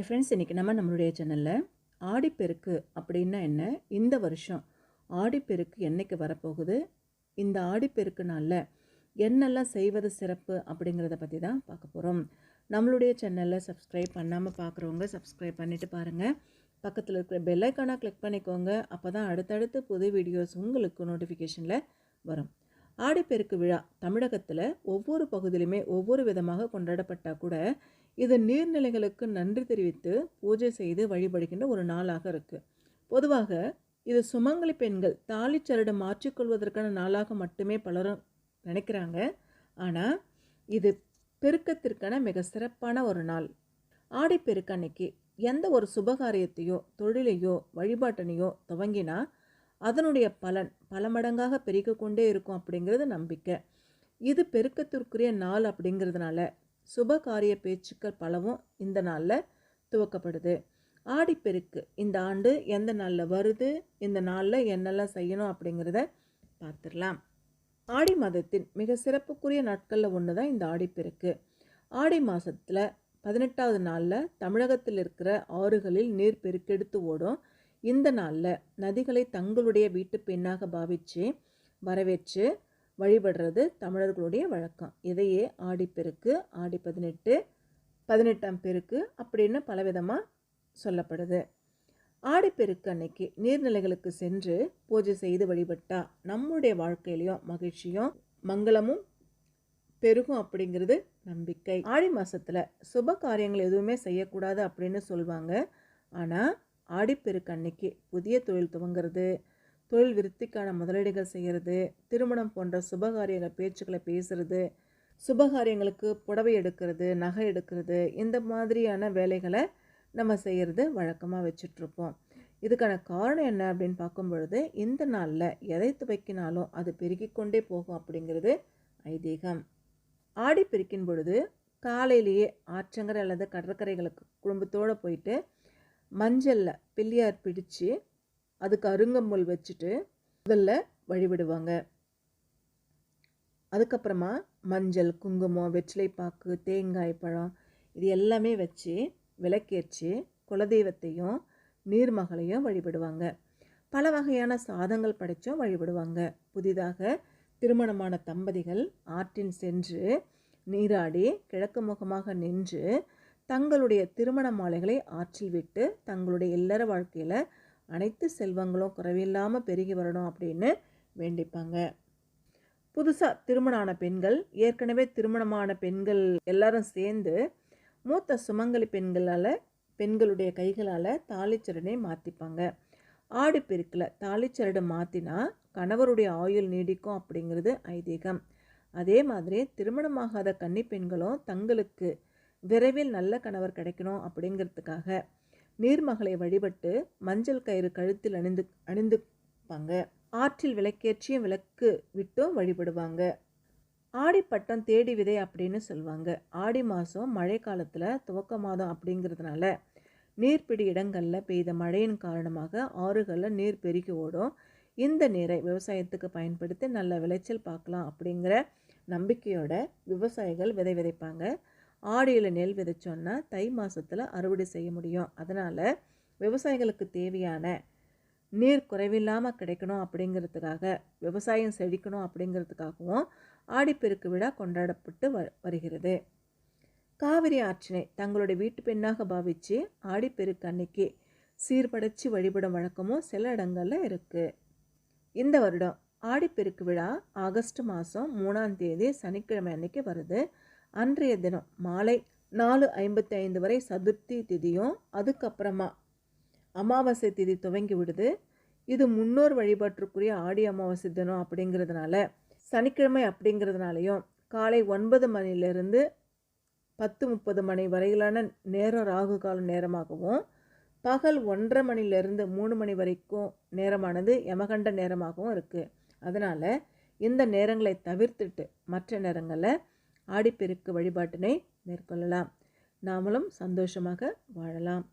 Hi friends இன்றைக்கி நம்ம நம்மளுடைய சேனலில் ஆடிப்பெருக்கு அப்படின்னா என்ன? இந்த வருஷம் ஆடிப்பெருக்கு என்னைக்கு வரப்போகுது? இந்த ஆடிப்பெருக்கு நாளில் என்னெல்லாம் செய்வது சிறப்பு அப்படிங்கிறத பற்றி தான் பார்க்க போகிறோம் நம்மளுடைய சேனலில் சப்ஸ்கிரைப் பண்ணாமல் பார்க்குறவங்க சப்ஸ்கிரைப் பண்ணிவிட்டு பாருங்கள் பக்கத்தில் இருக்கிற பெல்லைக்கானாக கிளிக் பண்ணிக்கோங்க. அப்போ தான் அடுத்தடுத்து புது வீடியோஸ் உங்களுக்கு நோட்டிஃபிகேஷனில் வரும். ஆடிப்பெருக்கு விழா தமிழகத்தில் ஒவ்வொரு பகுதியிலுமே ஒவ்வொரு விதமாக கொண்டாடப்பட்டால் கூட இது நீர்நிலைகளுக்கு நன்றி தெரிவித்து பூஜை செய்து வழிபடுகின்ற ஒரு நாளாக இருக்குது பொதுவாக இது சுமங்கலி பெண்கள் தாலிச்சரடு மாற்றிக்கொள்வதற்கான நாளாக மட்டுமே பலரும் நினைக்கிறாங்க. ஆனால் இது பெருக்கத்திற்கான மிக சிறப்பான ஒரு நாள். ஆடிப்பெருக்கு அன்னைக்கு எந்த ஒரு சுபகாரியத்தையோ தொழிலையோ வழிபாட்டினையோ துவங்கினா அதனுடைய பலன் பல மடங்காக பெருகிக்கொண்டே இருக்கும் அப்படிங்கிறது நம்பிக்கை. இது பெருக்கத்திற்குரிய நாள் அப்படிங்கிறதுனால சுப காரிய பேச்சுக்கள் பலவும் இந்த நாளில் துவக்கப்படுது. ஆடிப்பெருக்கு இந்த ஆண்டு எந்த நாளில் வருது இந்த நாளில் என்னெல்லாம் செய்யணும் அப்படிங்கிறத பார்த்துடலாம். ஆடி மாதத்தின் மிக சிறப்புக்குரிய நாட்களில் ஒன்று தான் இந்த ஆடிப்பெருக்கு ஆடி மாதத்தில் பதினெட்டாவது நாளில் தமிழகத்தில் இருக்கிற ஆறுகளில் நீர் பெருக்கெடுத்து ஓடும். இந்த நாளில் நதிகளை தங்களுடைய வீட்டு பெண்ணாக பாவித்து வரவேற்று வழிபடுறது தமிழர்களுடைய வழக்கம். இதையே ஆடிப்பெருக்கு ஆடி பதினெட்டு பதினெட்டாம் பெருக்கு அப்படின்னு பலவிதமாக சொல்லப்படுது. ஆடிப்பெருக்கு அன்னைக்கு நீர்நிலைகளுக்கு சென்று பூஜை செய்து வழிபட்டால் நம்முடைய வாழ்க்கையிலையும் மகிழ்ச்சியும் மங்களமும் பெருகும் அப்படிங்கிறது நம்பிக்கை. ஆடி மாதத்தில் சுப காரியங்கள் எதுவுமே செய்யக்கூடாது அப்படின்னு சொல்லுவாங்க ஆனால் ஆடிப்பெருக்கு அன்னைக்கு புதிய தொழில் துவங்கிறது தொழில் விருத்திக்கான முதலீடுகள் செய்கிறது திருமணம் போன்ற சுபகாரியங்கள் பேச்சுக்களை பேசுகிறது சுபகாரியங்களுக்கு புடவை எடுக்கிறது நகை எடுக்கிறது இந்த மாதிரியான வேலைகளை நம்ம செய்கிறது வழக்கமாக வச்சிட்ருப்போம். இதுக்கான காரணம் என்ன அப்படின்னு பார்க்கும் பொழுது இந்த நாளில் எதை துவைக்கினாலும் அது பெருகிக்கொண்டே போகும் அப்படிங்கிறது ஐதீகம். ஆடி பிரிக்கும் பொழுது காலையிலேயே ஆற்றங்கரை அல்லது கடற்கரைகளுக்கு குடும்பத்தோடு போயிட்டு மஞ்சளில் பிள்ளையார் பிடிச்சு அதுக்கு அருங்கம்புல் வச்சுட்டு முதல்ல வழிபடுவாங்க அதுக்கப்புறமா மஞ்சள் குங்குமம் வெற்றிலைப்பாக்கு தேங்காய் பழம் இது எல்லாமே வச்சு விளக்கேற்றி குலதெய்வத்தையும் நீர்மகளையும் வழிபடுவாங்க. பல வகையான சாதங்கள் படைச்சும் வழிபடுவாங்க. புதிதாக திருமணமான தம்பதிகள் ஆற்றின் சென்று நீராடி கிழக்கு முகமாக நின்று தங்களுடைய திருமண மாலைகளை ஆற்றில் விட்டு தங்களுடைய இல்லற வாழ்க்கையில் அனைத்து செல்வங்களும் குறைவில்லாமல் பெருகி வரணும் அப்படின்னு வேண்டிப்பாங்க. புதுசாக திருமணமான பெண்கள் ஏற்கனவே திருமணமான பெண்கள் எல்லாரும் சேர்ந்து மூத்த சுமங்கலி பெண்களால் பெண்களுடைய கைகளால் தாலிச்சரடை மாற்றிப்பாங்க ஆடு பெருக்கில் தாலிச்சரடு மாற்றினா கணவருடைய ஆயுள் நீடிக்கும் அப்படிங்கிறது ஐதீகம். அதே மாதிரி திருமணமாகாத கன்னி பெண்களும் தங்களுக்கு விரைவில் நல்ல கணவர் கிடைக்கணும் அப்படிங்கிறதுக்காக நீர்மகளை வழிபட்டு மஞ்சள் கயிறு கழுத்தில் அணிந்து அணிந்துப்பாங்க. ஆற்றில் விளக்கேற்றியும் விளக்கு விட்டும் வழிபடுவாங்க. ஆடிப்பட்டம் தேடி விதை அப்படின்னு சொல்லுவாங்க ஆடி மாதம் மழை காலத்தில் துவக்க மாதம் அப்படிங்கிறதுனால நீர்ப்பிடி இடங்களில் பெய்த மழையின் காரணமாக ஆறுகளில் நீர் பெருகி ஓடும். இந்த நீரை விவசாயத்துக்கு பயன்படுத்தி நல்ல விளைச்சல் பார்க்கலாம் அப்படிங்கிற நம்பிக்கையோட விவசாயிகள் விதை விதைப்பாங்க. ஆடியில் நெல் விதைச்சோன்னா தை மாதத்தில் அறுவடை செய்ய முடியும். அதனால் விவசாயிகளுக்கு தேவையான நீர் குறைவில்லாமல் கிடைக்கணும் அப்படிங்கிறதுக்காக விவசாயம் செழிக்கணும் அப்படிங்கிறதுக்காகவும் ஆடிப்பெருக்கு விழா கொண்டாடப்பட்டு வ வருகிறது. காவிரி ஆற்றினை தங்களுடைய வீட்டு பெண்ணாக பாவித்து ஆடிப்பெருக்கு அன்னைக்கு சீர்படைச்சி வழிபடும் வழக்கமும் சில இடங்களில் இருக்குது இந்த வருடம் ஆடிப்பெருக்கு விழா ஆகஸ்ட் மாதம் மூணாம் தேதி சனிக்கிழமை அன்னைக்கு வருது. அன்றைய தினம் மாலை நாலு ஐம்பத்தி ஐந்து வரை சதுர்த்தி திதியும் அதுக்கப்புறமா அமாவாசை திதி துவங்கி விடுது. இது முன்னோர் வழிபாட்டிற்குரிய ஆடி அமாவாசை தினம் அப்படிங்கிறதுனால சனிக்கிழமை அப்படிங்கிறதுனாலையும் காலை ஒன்பது மணிலிருந்து பத்து முப்பது மணி வரையிலான நேரம் ராகு கால நேரமாகவும் பகல் ஒன்றரை மணிலிருந்து மூணு மணி வரைக்கும் நேரமானது யமகண்ட நேரமாகவும் இருக்குது அதனால் இந்த நேரங்களை தவிர்த்துட்டு மற்ற நேரங்களில் ஆடிப்பெருக்கு வழிபாட்டினை மேற்கொள்ளலாம். நாமளும் சந்தோஷமாக வாழலாம்.